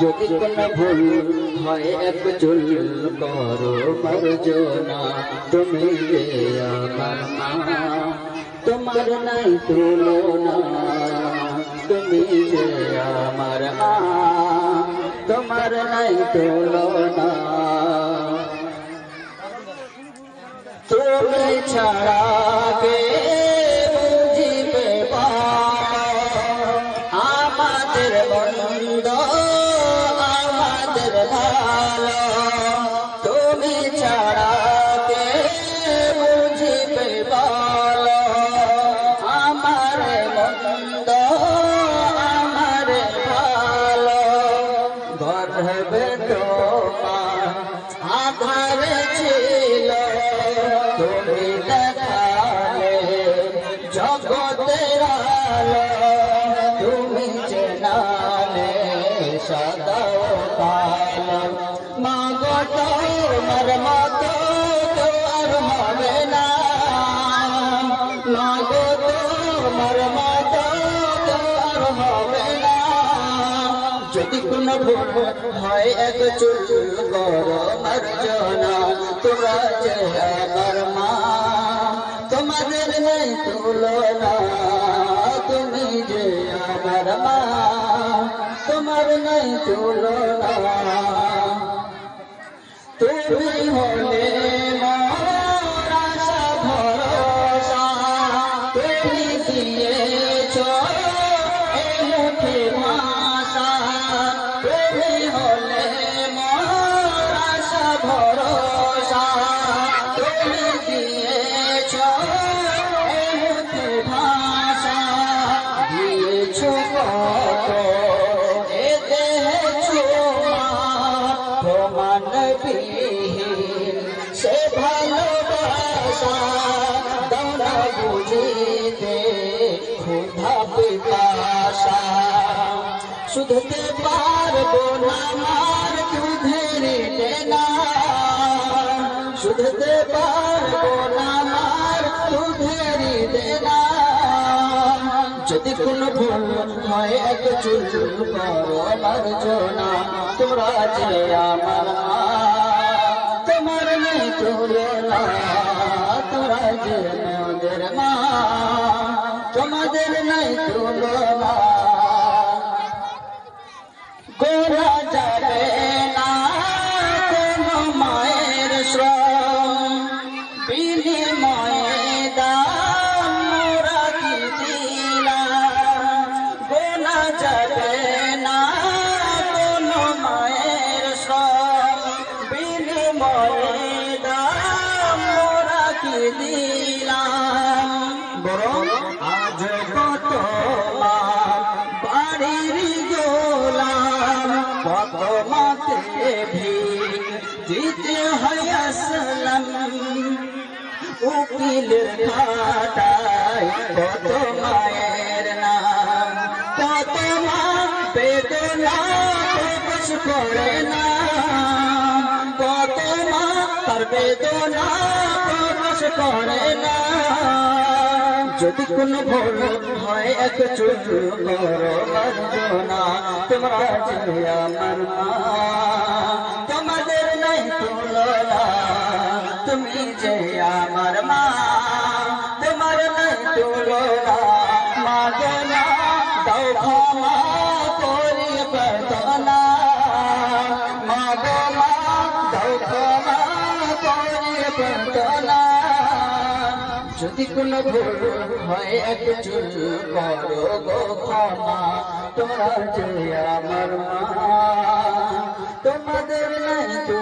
যদি কোন ভুল হয় এক চুল করো মার্জনা তুমি আমার মা, তোমার নাই তুলনা। তুমি যে আমার তোমার নাই তুলনা। তুমি গর্বে তোমার আধারে ছিল তুমি দেখালে জগতের আলো তুমি চেনালে সদা কালো তোমার মতো যদি কোন হয় এক চুল করো মার্জনা তোরা যে আমার মা তোমাদের নেই তুলনা তুমি যে আমার মা তোমার নেই তুলনা তুমি হলে সে ভালোবাসা দানা বুঝিতে ক্ষুধা পিপাসা শুধতে পারব না মার দুধের না শুধতে পারব না মার দুধের না যদি কোনো ভুল হয় এক চুল করো মার্জনা তোমরা যে আমার মা। তোমার নেই যে আমাদের মা। তোমাদের নেই তুলনা গোরা যাবে বিনিময়ে দাম মোরা কি দিলাম। বরং আজ কত বাড়ির গোলাম, কত মাতে উকিলের খাটায় কত মায়ের নাম, কত মা বেদনা প্রকাশ করে না। বেদনা প্রকাশ করে না। যদি কোনো ভুল হয়, এক চুল করো মার্জনা তোমরা যে আমার মা। তোমাদের নাই তুমি যে আমার মা। যদি কোনো হয় এক চুল করো গো ক্ষমা তোমার যে আমার মা তোমাদের নাই তো